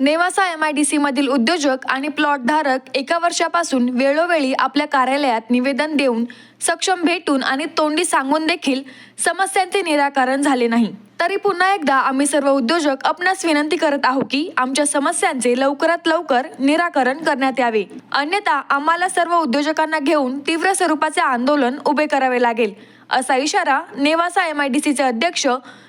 Nevasa M I D C मधील उद्योजक आणि प्लॉट धारक एका वर्षापासून वेळोवेळी आपल्या कार्यालयात निवेदन देऊन सक्षम भेटून आणि तोंडी सांगून देखील समस्यांचे निराकरण झाले नाही. तरी पुन्हा एकदा आम्ही सर्व उद्योजक आपणास विनंती करत आहोत की आमच्या समस्यांचे लवकरात लवकर निराकरण करण्यात यावे. अन्यथा आम्हाला सर्व उद्योजकांना घेऊन तीव्र स्वरूपाचे आंदोलन उभे करावे लागेल असा इशारा नेवासा एम आय डी सीचे अध्यक्ष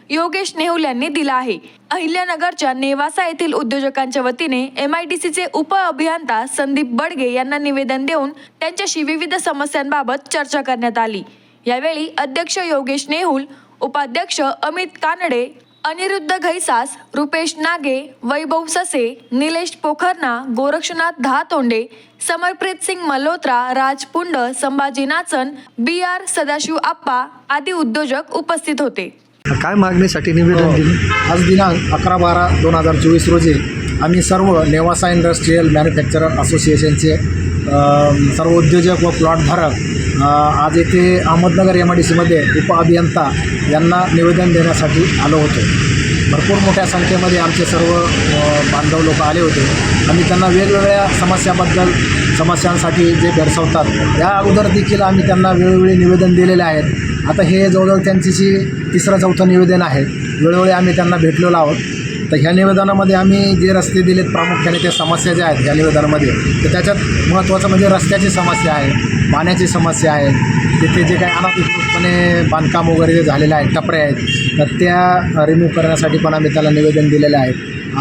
योगेश नेहुल यांनी दिला आहे. अहिल्यानगरच्या नेवासा येथील उद्योजकांच्या वतीने एम आय डी सीचे उप अभियंता संदीप बडगे यांना निवेदन देऊन त्यांच्याशी विविध समस्यांबाबत चर्चा करण्यात आली. यावेळी अध्यक्ष योगेश नेहुल उपाध्यक्ष अमित कानडे अनिरुद्ध घैसास रुपेश नागे वैभव ससे निलेश पोखरना गोरक्षनाथ दहातोंडे समरप्रीत सिंग मल्होत्रा राज पुंड संभाजी नाचन बी आर सदाशिव आप्पा आदी उद्योजक उपस्थित होते. काय मागणीसाठी निवेदन दिले? आज दिनांक अकरा बारा दोन हजार चोवीस रोजी आम्ही सर्व नेवासा इंडस्ट्रीयल मॅन्युफॅक्चरर असोसिएशनचे सर्व उद्योजक व प्लॉटधारक आज येथे अहमदनगर एम आय डी सीमध्ये उपअभियंता यांना निवेदन देण्यासाठी आलो होतो. भरपूर मोठ्या संख्येमध्ये आमचे सर्व बांधव लोक आले होते. आम्ही त्यांना वेगवेगळ्या समस्याबद्दल समस्यांसाठी जे दर्शवतात या अगोदर देखील आम्ही त्यांना वेळोवेळी निवेदन दिलेले आहेत. आता हे जवळजवळ त्यांच्याशी तिसरं चौथं निवेदन आहे. वेळोवेळी आम्ही त्यांना भेटलेलो आहोत. तर ह्या निवेदनामध्ये आम्ही जे रस्ते दिलेत प्रामुख्याने त्या समस्या ज्या आहेत ह्या निवेदनामध्ये तर त्याच्यात महत्त्वाचं म्हणजे रस्त्याची समस्या आहे पाण्याची समस्या आहे तिथे जे काही अनाधिकृतपणे बांधकाम वगैरे जे झालेले आहेत टपरे आहेत तर त्या रिमूव्ह करण्यासाठी पण आम्ही त्याला निवेदन दिलेलं आहे.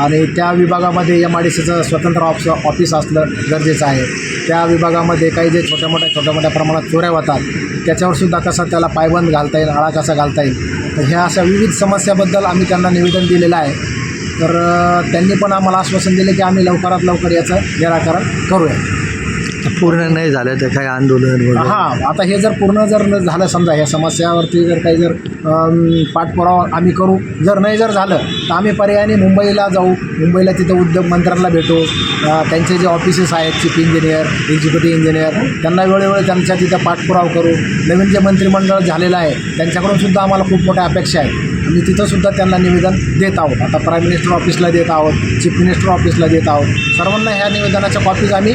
आणि त्या विभागामध्ये एम आय डी सीचं स्वतंत्र ऑफिस ऑफिस असलं गरजेचं आहे. त्या विभागामध्ये काही जे छोट्या मोठ्या छोट्या मोठ्या प्रमाणात चोऱ्या होतात त्याच्यावर सुद्धा कसा त्याला पायबंद घालता येईल आळा कसा घालता येईल तर ह्या अशा विविध समस्याबद्दल आम्ही त्यांना निवेदन दिलेलं आहे. तर त्यांनी पण आम्हाला आश्वासन दिले की आम्ही लवकरात लवकर याचं निराकरण करूया. पूर्ण नाही झालं तर काय आंदोलन वगैरे? हां आता हे जर पूर्ण जर न झालं समजा ह्या समस्यावरती जर काही जर अम, पाठपुरावा आम्ही करू जर नाही जर झालं तर आम्ही पर्यायाने मुंबईला जाऊ. मुंबईला तिथं उद्योग मंत्र्यांना भेटू. अ, त्यांचे जे ऑफिसेस आहेत चीफ इंजिनियर एक्झिक्युटिव्ह इंजिनियर त्यांना वेळोवेळी त्यांच्या तिथं पाठपुरावा करू. नवीन जे मंत्रिमंडळ झालेलं आहे त्यांच्याकडून सुद्धा आम्हाला खूप मोठ्या अपेक्षा आहेत. आम्ही तिथंसुद्धा त्यांना निवेदन देत आहोत. आता प्राईम मिनिस्टर ऑफिसला देत आहोत चीफ मिनिस्टर ऑफिसला देत आहोत. सर्वांना ह्या निवेदनाच्या कॉपीज आम्ही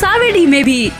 सावेडी में भी।